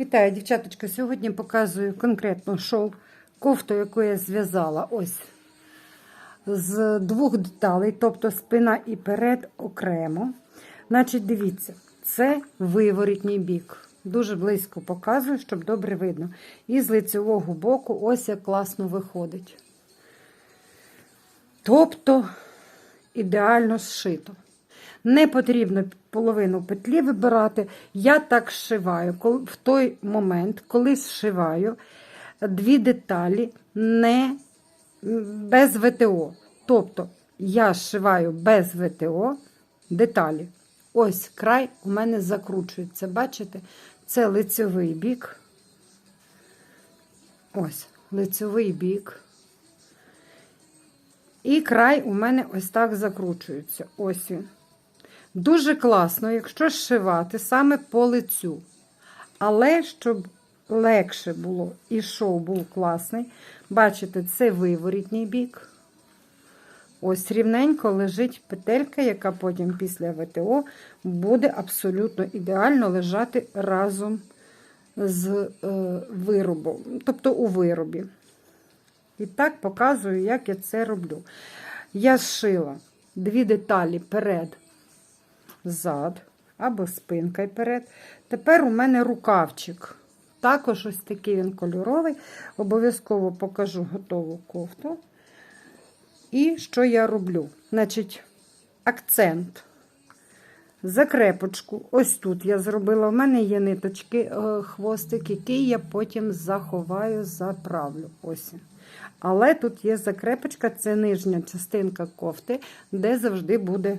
Вітаю, дівчаточка. Сьогодні показую конкретно шов, кофту, яку я зв'язала ось з двох деталей, тобто спина і перед окремо. Значить, дивіться, це виворітній бік. Дуже близько показую, щоб добре видно. І з лицевого боку ось як класно виходить. Тобто ідеально зшито. Не потрібно половину петлі вибирати. Я так зшиваю. В той момент, коли зшиваю дві деталі не без ВТО. Тобто я зшиваю без ВТО деталі. Ось край у мене закручується. Бачите? Це лицевий бік. Ось лицевий бік. І край у мене ось так закручується. Ось він. Дуже класно, якщо зшивати саме по лицю. Але щоб легше було і шов був класний, бачите, це виворітній бік. Ось рівненько лежить петелька, яка потім після ВТО буде абсолютно ідеально лежати разом з е, виробом, тобто у виробі. І так показую, як я це роблю. Я зшила дві деталі перед, зад або спинка й перед. Тепер у мене рукавчик. Також ось такий він кольоровий. Обов'язково покажу готову кофту. І що я роблю? Значить, акцент. Закрепочку. Ось тут я зробила. У мене є ниточки, е, хвостик, який я потім заховаю, заправлю. Ось. Але тут є закрепочка, це нижня частинка кофти, де завжди буде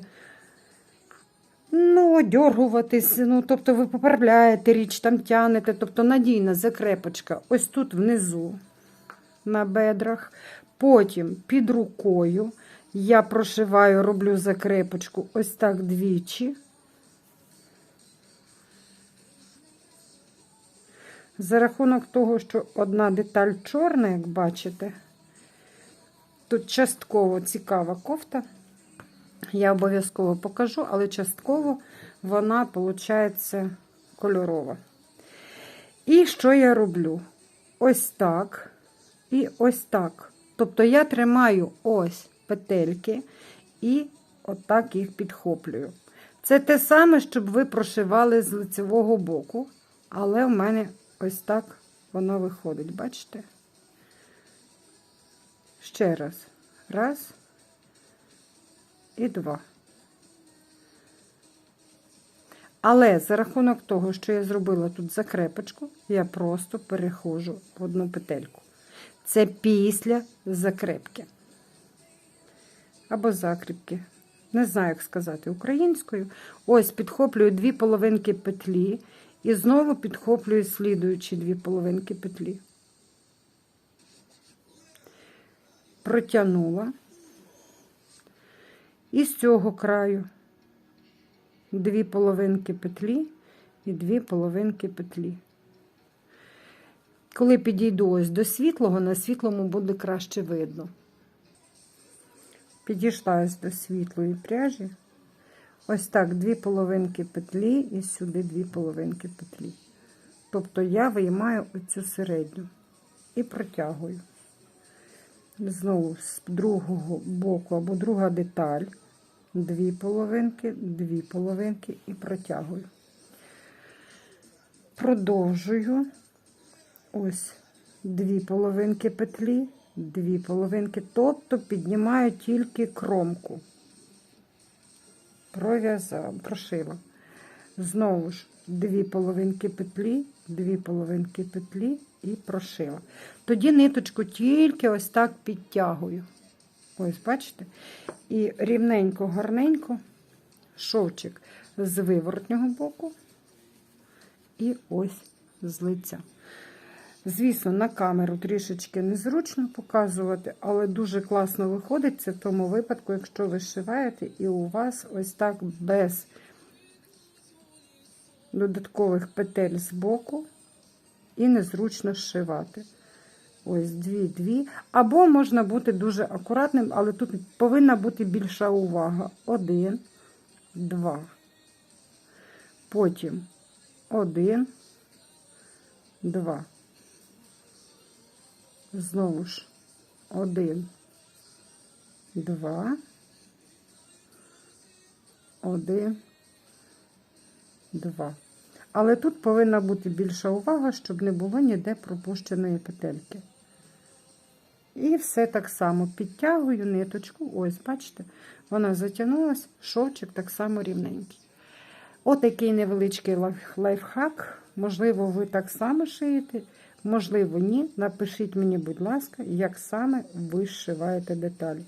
ну, одергуватись. Ну, тобто ви поправляєте річ, там тянете. Тобто надійна закрепочка. Ось тут внизу на бедрах. Потім під рукою я прошиваю, роблю закрепочку ось так двічі. За рахунок того, що одна деталь чорна, як бачите, тут частково цікава кофта. Я обов'язково покажу, але частково вона, виходить, кольорова. І що я роблю? Ось так і ось так. Тобто я тримаю ось петельки і отак їх підхоплюю. Це те саме, щоб ви прошивали з лицевого боку, але в мене ось так воно виходить, бачите? Ще раз. Раз і два. Але за рахунок того, що я зробила тут закрепочку, я просто переходжу в одну петельку. Це після закрепки. Або закріпки. Не знаю, як сказати українською. Ось підхоплюю дві половинки петлі і знову підхоплюю слідуючі дві половинки петлі. Протягнула. І з цього краю дві половинки петлі і дві половинки петлі. Коли підійду ось до світлого, на світлому буде краще видно. Підійшла ось до світлої пряжі. Ось так, дві половинки петлі і сюди дві половинки петлі. Тобто я виймаю оцю середню і протягую. Знову з другого боку або друга деталь. Дві половинки, дві половинки і протягую. Продовжую ось дві половинки петлі, дві половинки, тобто піднімаю тільки кромку. Пров'язала, прошила. Знову ж дві половинки петлі, дві половинки петлі і прошила. Тоді ниточку тільки ось так підтягую. Ось, бачите? І рівненько, гарненько шовчик з виворотнього боку і ось з лиця. Звісно, на камеру трішечки незручно показувати, але дуже класно виходить це в тому випадку, якщо ви шиваєте, і у вас ось так без додаткових петель з боку, і незручно зшивати. Ось дві-дві. Або можна бути дуже акуратним, але тут повинна бути більша увага. Один, два. Потім один, два. Знову ж один, два, один, два. Але тут повинна бути більша увага, щоб не було ніде пропущеної петельки. І все так само підтягую ниточку. Ось, бачите, вона затягнулась, шовчик так само рівненький. Отакий невеличкий лайфхак. Можливо, ви так само шиєте, можливо, ні. Напишіть мені, будь ласка, як саме ви зшиваєте деталі.